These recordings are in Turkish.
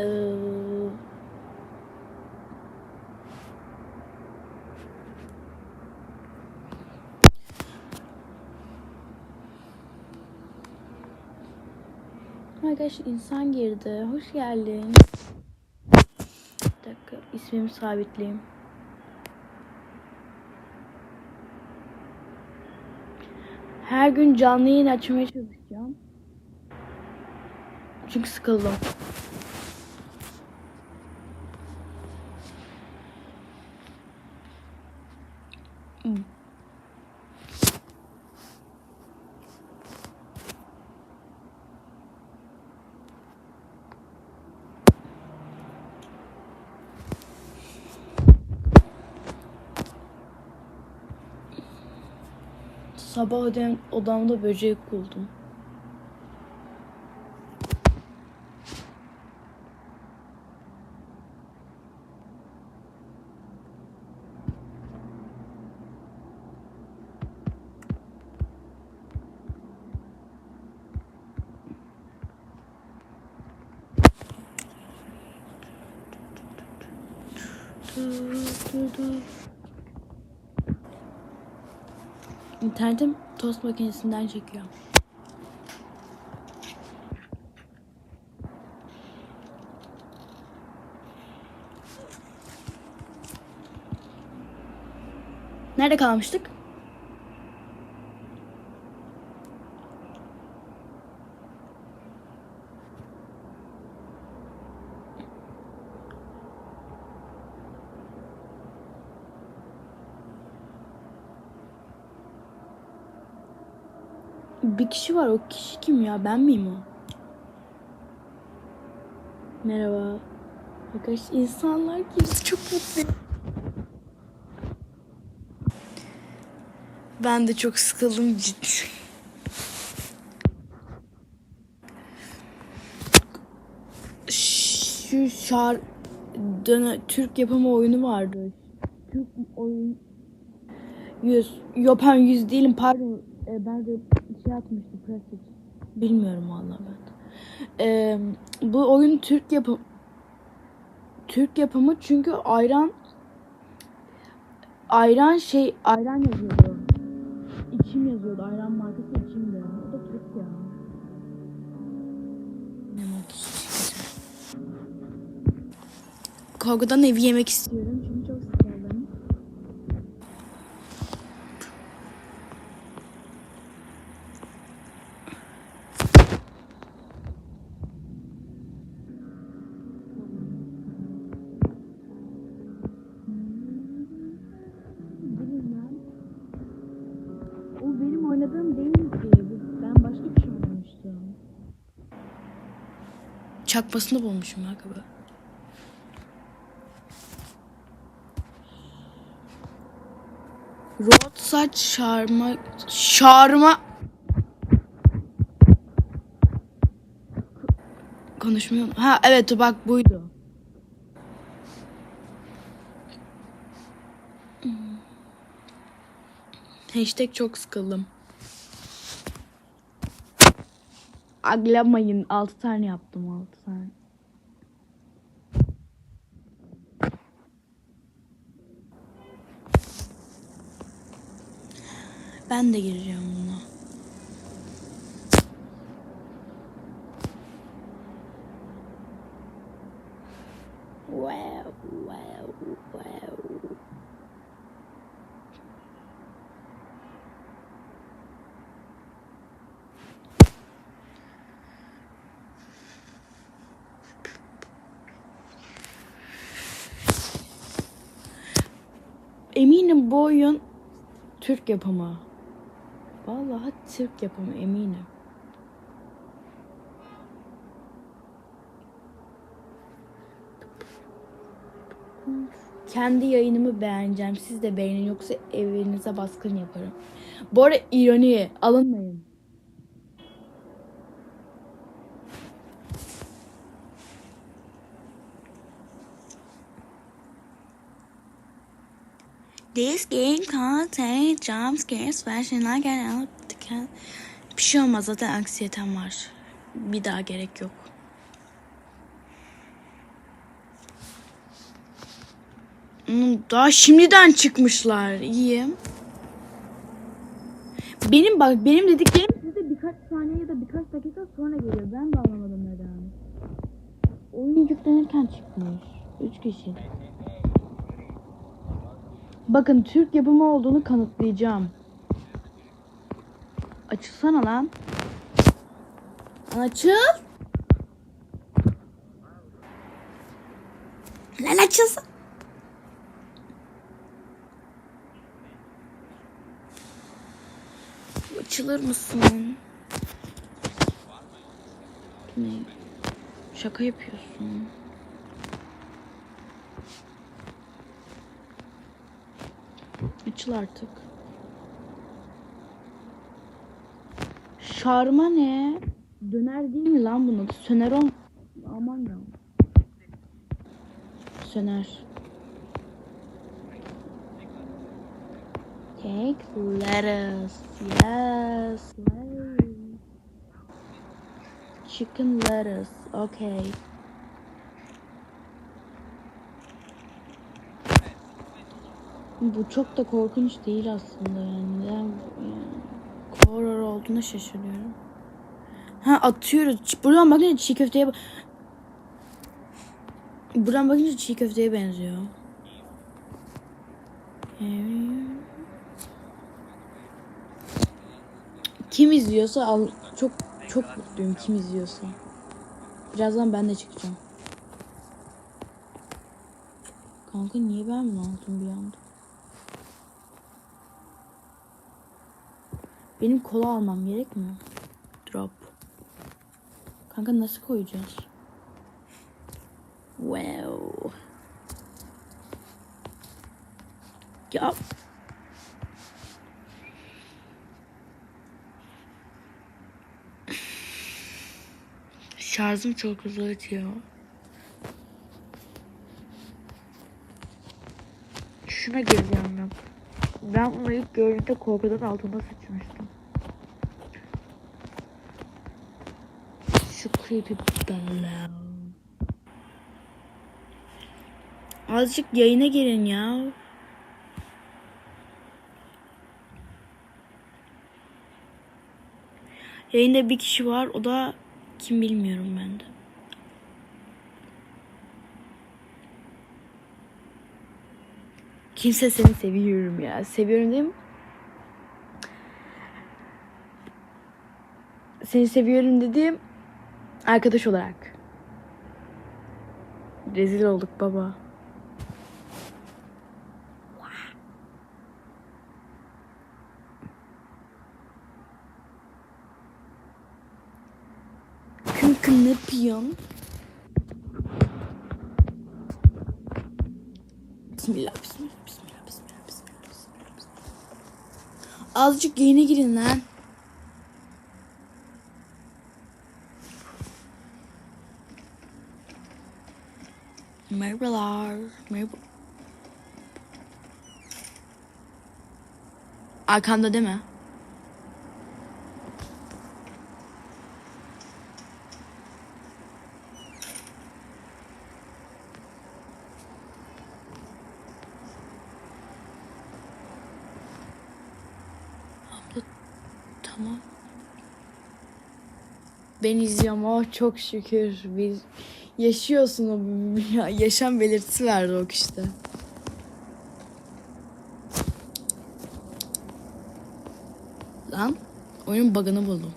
Ee, insan girdi. Hoş geldin. Bir dakika ismimi sabitleyeyim. Her gün canlı yayın açmaya çalışacağım. Çünkü sıkıldım. Sabah odam, odamda böcek buldum. İnternetim tost makinesinden çekiyor. Nerede kalmıştık? Bir kişi var. O kişi kim ya? Ben miyim o? Merhaba. Arkadaş insanlar girdi. Çok mutluyum. Ben de çok sıkıldım ciddi. Şu şar döne Türk yapımı oyunu vardı. Türk oyun yüz Yopan yüz değilim pardon. Ee, ben de şey atmıştım Prestige. Bilmiyorum vallahi ben. Ee, bu oyun Türk yapım Türk yapımı çünkü ayran ayran şey ayran yazıyordu. İçim yazıyordu. Ayran markası içimdi. O da Türk ya. Korkudan evi yemek istiyorum Çakmasını bulmuşum galiba. Rot saç şarma şarma konuşmuyorum. Ha evet bak buydu. Hashtag çok sıkıldım. Aglamayın. 6 tane yaptım 6 tane. Ben de gireceğim buna. Wow, wow, wow. Eminim bu oyun Türk yapımı. Vallahi Türk yapımı eminim. Kendi yayınımı beğeneceğim. Siz de beğenin yoksa evinize baskın yaparım. Bu arada ironi alınmayın. This game contains jump scares where I get out Bir şey olmaz zaten anksiyetem var. Bir daha gerek yok. Daha şimdiden çıkmışlar. İyi. Benim bak benim dediklerim size birkaç saniye ya da birkaç dakika sonra geliyor. Ben de anlamadım neden. Oyun yüklenirken çıkmış. Üç kişi. Bakın Türk yapımı olduğunu kanıtlayacağım. Açılsana lan. Açıl. Lan açılsın. Açılır mısın? Ne? Şaka yapıyorsun. Açıl artık. Şarma ne? Döner değil mi lan bunu? Söner ol... Aman ya. Söner. Take lettuce. Yes. Chicken lettuce. Okay. Bu çok da korkunç değil aslında yani. Neden yani horror olduğuna şaşırıyorum. Ha atıyoruz. Buradan bakınca çiğ köfteye Buradan bakınca çiğ köfteye benziyor. Kim izliyorsa al çok çok mutluyum kim izliyorsa. Birazdan ben de çıkacağım. Kanka niye ben mi aldım bir anda? Benim kola almam gerekmiyor. Drop. Kanka nasıl koyacağız? Wow. Ya. Şarjım çok hızlı bitiyor. Şuna gireceğim ben. Ben bunu ilk gördüğümde korkudan altıma sıçmıştım. Şu creepy bella. Azıcık yayına girin ya. Yayında bir kişi var. O da kim bilmiyorum ben de. Kimse seni seviyorum ya. Seviyorum değil mi? Seni seviyorum dediğim arkadaş olarak. Rezil olduk baba. Kanka ne yapıyorsun? Bismillah, bismillah, bismillah, bismillah, bismillah, bismillah, bismillah. Azıcık yayına girin lan. Merhabalar. Merhaba. Arkamda değil mi? Abla tamam. Ben izliyorum oh çok şükür. Bir yaşıyorsun o ya, yaşam belirtisi verdi o işte. Lan oyun bug'ını buldum.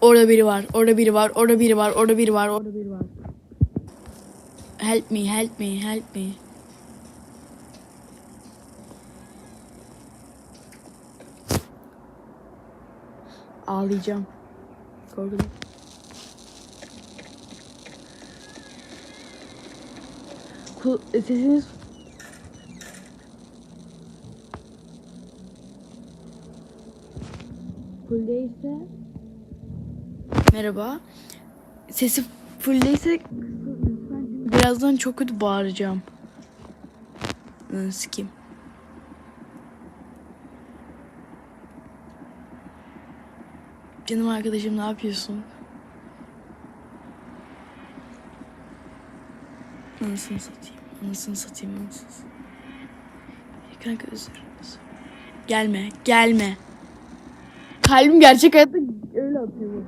Orada biri var, orada biri var, orada biri var, orada biri var, orada biri var. Help me, help me, help me. Ağlayacağım. Korkudan. Ku sesiniz fulldeyse Merhaba. Sesi fulldeyse birazdan çok kötü bağıracağım. Hı, Canım arkadaşım ne yapıyorsun? Anasını satayım. Anasını satayım. Anasını. Kanka özür özür. Gelme. Gelme. Kalbim gerçek hayatta öyle atıyor.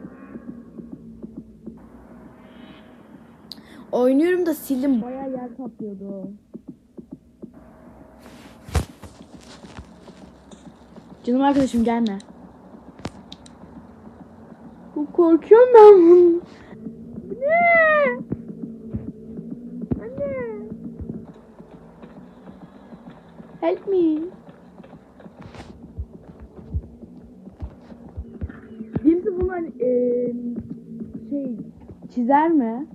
Oynuyorum da sildim. Bayağı yer kaplıyordu. Canım arkadaşım gelme. Korkuyorum ben bunu. Bu ne? Anne. Help me. Birisi bunu hani eee, şey çizer mi?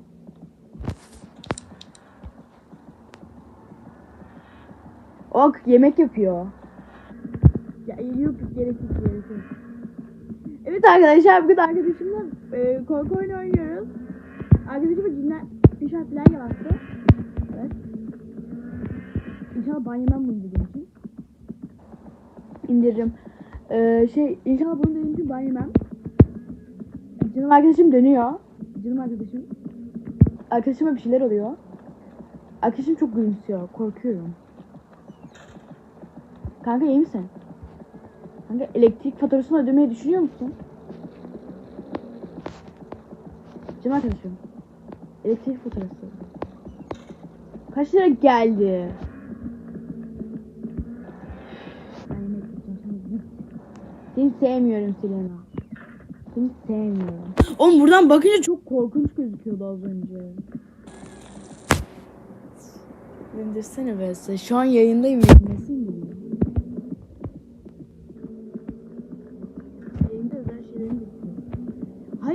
Ok yemek yapıyor. Ya yok yok gerek yok gerek yok. Evet arkadaşlar bugün arkadaşımla e, korku oyunu oynuyoruz. Arkadaşıma cinler inşallah falan yavaştı. Evet. İnşallah ban yemem bunu dediğim için. İndiririm. Ee, şey inşallah bunu dediğim için ban yemem. Canım arkadaşım dönüyor. Canım arkadaşım. Arkadaşıma bir şeyler oluyor. Arkadaşım çok gülümsüyor. Korkuyorum. Kanka iyi misin? Kanka elektrik faturasını ödemeyi düşünüyor musun? Canım arkadaşım. Elektrik faturası. Kaç lira geldi? Seni sevmiyorum Selena. Seni sevmiyorum. Oğlum buradan bakınca çok korkunç gözüküyordu az önce. İndirsene be. Şu an yayındayım. Geliyor? Yayında özel şeylerim bitiyor.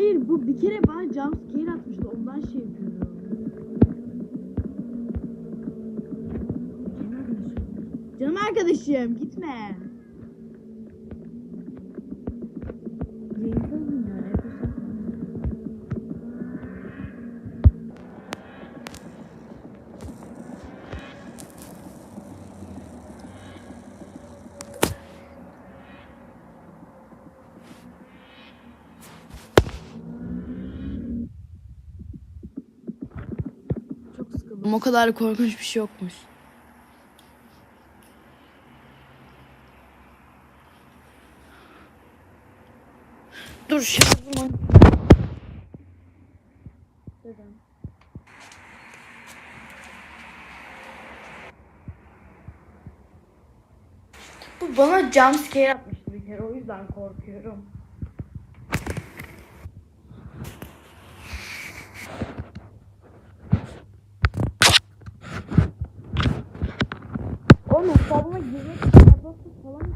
Hayır bu bir kere bana jump scare atmıştı. Ondan şey yapıyorum. Canım arkadaşım gitme. O kadar korkunç bir şey yokmuş. Dur şarjım Neden? Bu bana jump scare yapmıştı bir kere o yüzden korkuyorum. Oğlum hesabıma girmek için Roblox'u falan.